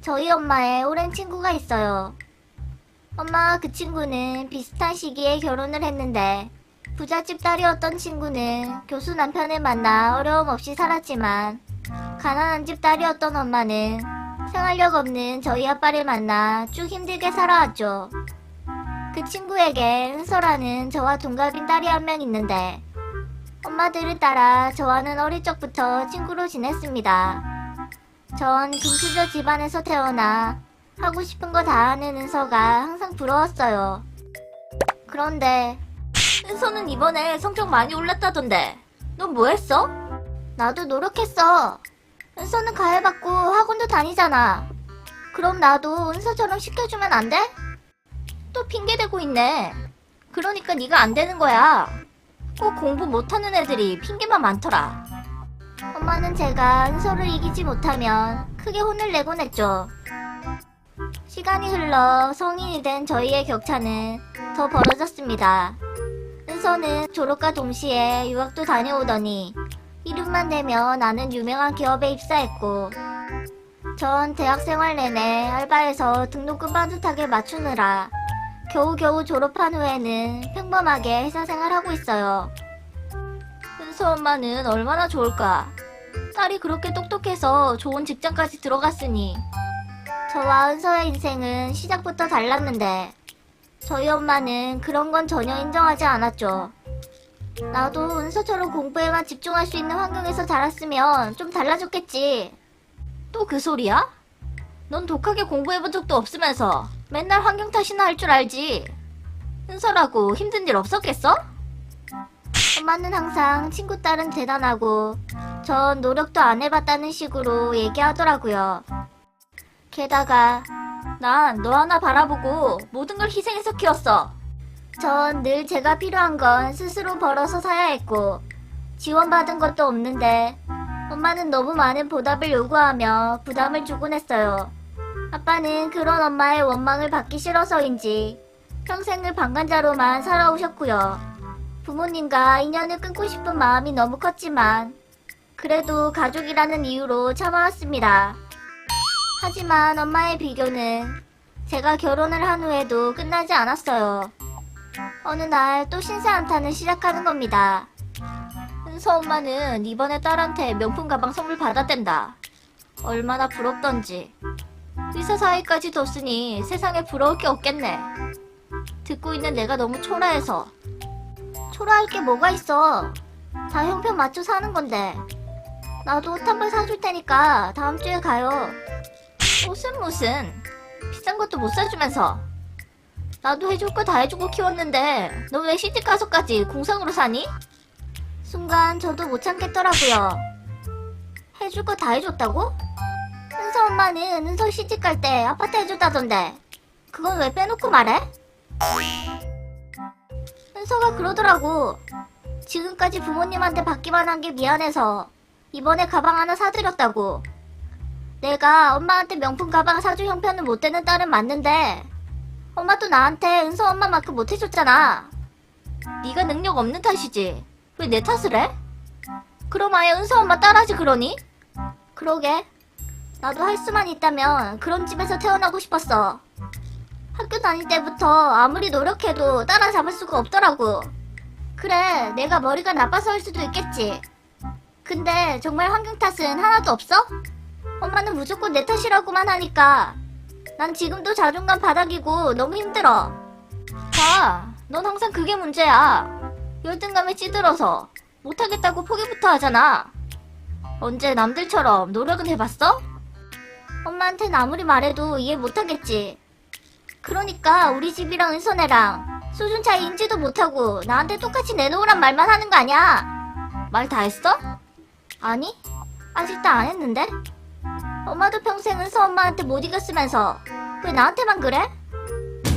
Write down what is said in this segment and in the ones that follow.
저희 엄마의 오랜 친구가 있어요. 엄마와 그 친구는 비슷한 시기에 결혼을 했는데 부잣집 딸이었던 친구는 교수 남편을 만나 어려움 없이 살았지만 가난한 집 딸이었던 엄마는 생활력 없는 저희 아빠를 만나 쭉 힘들게 살아왔죠. 그 친구에게 은서라는 저와 동갑인 딸이 한 명 있는데 엄마들을 따라 저와는 어릴 적부터 친구로 지냈습니다. 전 금수저 집안에서 태어나 하고 싶은 거 다 하는 은서가 항상 부러웠어요. 그런데 은서는 이번에 성적 많이 올랐다던데 넌 뭐 했어? 나도 노력했어. 은서는 가해받고 학원도 다니잖아. 그럼 나도 은서처럼 시켜주면 안 돼? 또 핑계대고 있네. 그러니까 네가 안 되는 거야. 꼭 공부 못하는 애들이 핑계만 많더라. 엄마는 제가 은서를 이기지 못하면 크게 혼을 내곤 했죠. 시간이 흘러 성인이 된 저희의 격차는 더 벌어졌습니다. 은서는 졸업과 동시에 유학도 다녀오더니 이름만 대면 나는 유명한 기업에 입사했고 전 대학 생활 내내 알바해서 등록금 빠듯하게 맞추느라 겨우겨우 졸업한 후에는 평범하게 회사 생활하고 있어요. 은서 엄마는 얼마나 좋을까? 딸이 그렇게 똑똑해서 좋은 직장까지 들어갔으니 저와 은서의 인생은 시작부터 달랐는데 저희 엄마는 그런 건 전혀 인정하지 않았죠. 나도 은서처럼 공부에만 집중할 수 있는 환경에서 자랐으면 좀 달라졌겠지. 또 그 소리야? 넌 독하게 공부해본 적도 없으면서 맨날 환경 탓이나 할 줄 알지. 은서라고 힘든 일 없었겠어? 엄마는 항상 친구 딸은 대단하고 전 노력도 안 해봤다는 식으로 얘기하더라고요. 게다가 난 너 하나 바라보고 모든 걸 희생해서 키웠어. 전 늘 제가 필요한 건 스스로 벌어서 사야 했고 지원받은 것도 없는데 엄마는 너무 많은 보답을 요구하며 부담을 주곤 했어요. 아빠는 그런 엄마의 원망을 받기 싫어서인지 평생을 방관자로만 살아오셨고요. 부모님과 인연을 끊고 싶은 마음이 너무 컸지만 그래도 가족이라는 이유로 참아왔습니다. 하지만 엄마의 비교는 제가 결혼을 한 후에도 끝나지 않았어요. 어느 날 또 신세 한탄을 시작하는 겁니다. 은서 엄마는 이번에 딸한테 명품 가방 선물 받았댄다. 얼마나 부럽던지. 의사 사이까지 뒀으니 세상에 부러울 게 없겠네. 듣고 있는 내가 너무 초라해서. 초라할 게 뭐가 있어. 다 형편 맞춰 사는 건데. 나도 옷 한 벌 사줄 테니까 다음 주에 가요. 옷은 무슨. 비싼 것도 못 사주면서. 나도 해줄 거 다 해주고 키웠는데 너 왜 시집 가서까지 공상으로 사니? 순간 저도 못 참겠더라고요. 해줄 거 다 해줬다고? 은서 엄마는 은서 시집 갈 때 아파트 해줬다던데 그건 왜 빼놓고 말해? 은서가 그러더라고. 지금까지 부모님한테 받기만 한 게 미안해서 이번에 가방 하나 사드렸다고. 내가 엄마한테 명품 가방 사줄 형편은 못 되는 딸은 맞는데 엄마도 나한테 은서 엄마만큼 못 해줬잖아. 네가 능력 없는 탓이지. 왜 내 탓을 해? 그럼 아예 은서 엄마 따라하지 그러니? 그러게. 나도 할 수만 있다면 그런 집에서 태어나고 싶었어. 학교 다닐 때부터 아무리 노력해도 따라잡을 수가 없더라고. 그래, 내가 머리가 나빠서일 수도 있겠지. 근데 정말 환경 탓은 하나도 없어? 엄마는 무조건 내 탓이라고만 하니까 난 지금도 자존감 바닥이고 너무 힘들어. 봐, 넌 항상 그게 문제야. 열등감에 찌들어서 못하겠다고 포기부터 하잖아. 언제 남들처럼 노력은 해봤어? 엄마한텐 아무리 말해도 이해 못하겠지. 그러니까 우리 집이랑 은선애랑 수준 차이 인지도 못하고 나한테 똑같이 내놓으란 말만 하는 거 아니야? 말 다 했어? 아니, 아직 다 안 했는데? 엄마도 평생 은서 엄마한테 못 이겼으면서 왜 나한테만 그래?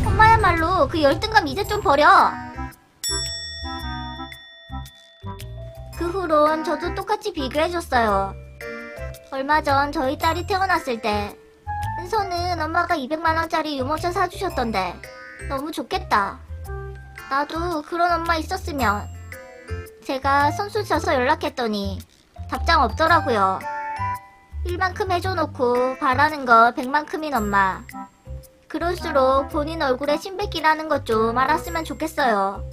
엄마야말로 그 열등감 이제 좀 버려. 그 후론 저도 똑같이 비교해줬어요. 얼마 전 저희 딸이 태어났을 때 은서는 엄마가 200만원짜리 유모차 사주셨던데 너무 좋겠다. 나도 그런 엄마 있었으면 제가 선수 쳐서 연락했더니 답장 없더라고요. 일만큼 해줘놓고 바라는 거 백만큼인 엄마. 그럴수록 본인 얼굴에 신백기라는 것 좀 알았으면 좋겠어요.